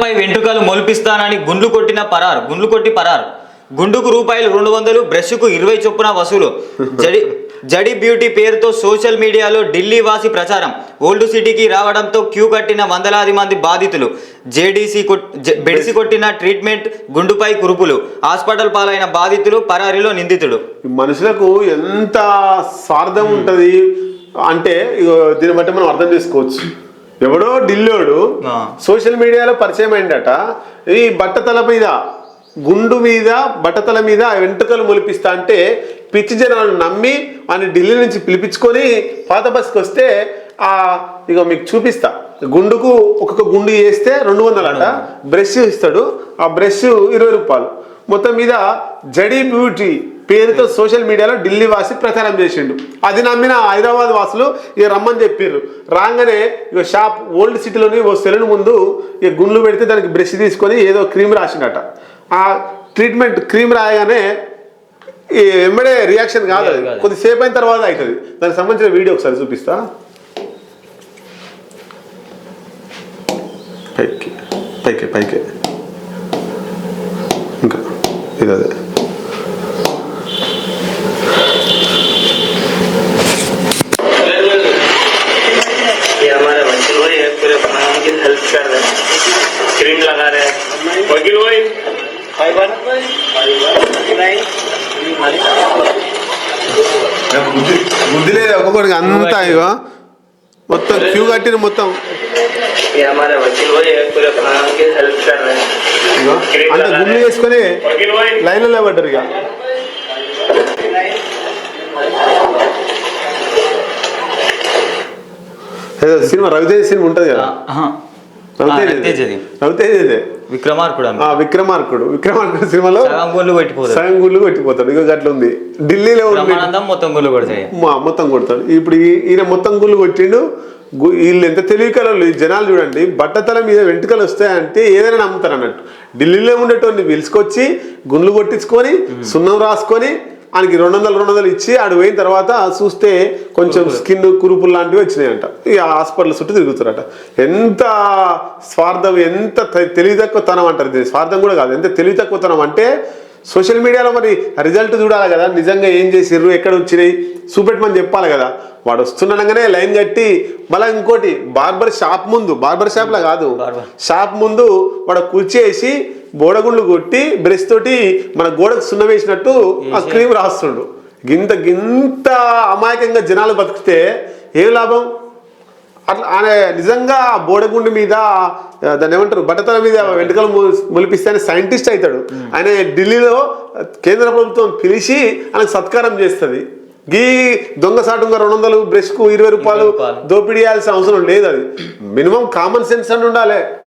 గుండెలపై వెంట్రుకలు మొలిపిస్తానని గుండ్లు కొట్టిన పరార్ గుండ్లు కొట్టి పరారు. గుండుకు రూపాయలు రెండు వందలు బ్రష్కు ఇరవై చొప్పున వసూలు. జడి జడి బ్యూటీ పేరుతో సోషల్ మీడియాలో ఢిల్లీ వాసి ప్రచారం. ఓల్డ్ సిటీకి రావడంతో క్యూ కట్టిన వందలాది మంది బాధితులు. జేడీసీ బెడిసి కొట్టిన ట్రీట్మెంట్ గుండుపై కురుపులు. హాస్పిటల్ పాలైన బాధితులు పరారిలో నిందితుడు. మనుషులకు ఎంత స్వార్థం ఉంటది అంటే దీన్ని బట్టి మనం అర్థం చేసుకోవచ్చు. ఎవడో ఢిల్లీడు. సోషల్ మీడియాలో పరిచయం అయిందట. ఈ బట్టతల మీద గుండు మీద బట్టతల మీద వెంట్రుకలు మొలిపిస్తా అంటే పిచ్చి జనాలు నమ్మి అని ఢిల్లీ నుంచి పిలిపించుకొని పాత బస్కి వస్తే ఆ ఇక మీకు చూపిస్తా. గుండుకు ఒక్కొక్క గుండు వేస్తే రెండు వందలట. బ్రష్ ఇస్తాడు. ఆ బ్రష్ ఇరవై రూపాయలు. మొత్తం మీద జడీ బ్యూటీ పేరుతో సోషల్ మీడియాలో ఢిల్లీ వాసి ప్రచారం చేసిండు. అది నమ్మిన హైదరాబాద్ వాసులు ఇక రమ్మని చెప్పారు రాగానే ఇక షాప్ ఓల్డ్ సిటీలోని ఓ సెలూన్ ముందు ఇక గుండ్లు పెడితే దానికి బ్రష్ తీసుకొని ఏదో క్రీమ్ రాసిండట. ఆ ట్రీట్మెంట్ క్రీమ్ రాయగానే ఈ ఎమ్మడే రియాక్షన్ కాదు అది. కాదు. కొద్దిసేపు అయిన తర్వాత అవుతుంది దానికి సంబంధించిన వీడియో ఒకసారి చూపిస్తా. పైకి పైకి పైకి. ఇంకా ఇది బుద్ధి లేదు ఒక్కొక్కడికి అంతా ఇక మొత్తం క్యూ కట్టిన మొత్తం. అంత గుండె చేసుకొని లైన్లలో పడ్డారు ఇక. సినిమా రవితేజ్ సినిమా ఉంటుంది కదా? రవితేజది. రవితేజదే విక్రమార్కుడు విక్రమార్కుడు. విక్రమార్కుడు సినిమాలో సగం గుళ్ళు పెట్టిపోతాడు. సగం గుళ్ళు కొట్టిపోతాడు ఇక గట్ల ఉంది. ఢిల్లీలో మొత్తం గుళ్ళు కొడతాయి. మొత్తం కొడతాడు. ఇప్పుడు ఈయన మొత్తం గుళ్ళు కొట్టిండు. వీళ్ళు ఎంత తెలివి కలలు. ఈ జనాలు చూడండి. బట్టతల మీద వెంట్రుకలు వస్తాయంటే ఏదైనా నమ్ముతారు అన్నట్టు. ఢిల్లీలో ఉండేటోని పిలుచుకొచ్చి గుండ్లు కొట్టించుకొని సున్నం రాసుకొని ఆయనకి రెండు వందలు రెండు వందలు ఇచ్చి ఆడు పోయిన తర్వాత చూస్తే కొంచెం స్కిన్ కురుపులు లాంటివి వచ్చినాయంట. ఈ హాస్పిటల్ చుట్టూ తిరుగుతారట ఎంత స్వార్థం ఎంత తెలివి తక్కువతనం అంటారు దీన్ని స్వార్థం కూడా కాదు. ఎంత తెలివి తక్కువతనం అంటే సోషల్ మీడియాలో మరి రిజల్ట్ చూడాలి కదా. నిజంగా ఏం చేసిర్రు ఎక్కడ వచ్చినాయి చూపెట్టమని చెప్పాలి కదా. వాడు వస్తుండగానే లైన్ కట్టి మళ్ళీ ఇంకోటి బార్బర్ షాప్ ముందు బార్బర్ షాప్ లా కాదు. షాప్ ముందు వాడు కుర్చేసి బోడగుండ్లు కొట్టి బ్రష్ తోటి మన గోడకు సున్న వేసినట్టు ఆ క్రీమ్ రాస్తుండు. గింత గింత అమాయకంగా జనాలు బతికితే ఏం లాభం? అట్లా ఆయన నిజంగా బోడగుండు మీద దాన్ని ఏమంటారు బట్టతల మీద వెంట్రుకలు మొ- మొలిపిస్తే ఆయన సైంటిస్ట్ అవుతాడు. ఆయన ఢిల్లీలో కేంద్ర ప్రభుత్వం పిలిచి ఆయనకు సత్కారం చేస్తుంది. గీ దొంగ సాటుంగా రెండు వందలు బ్రష్కు ఇరవై రూపాయలు. దోపిడీ అవసరం లేదు అది. మినిమం కామన్ సెన్స్ అని ఉండాలి.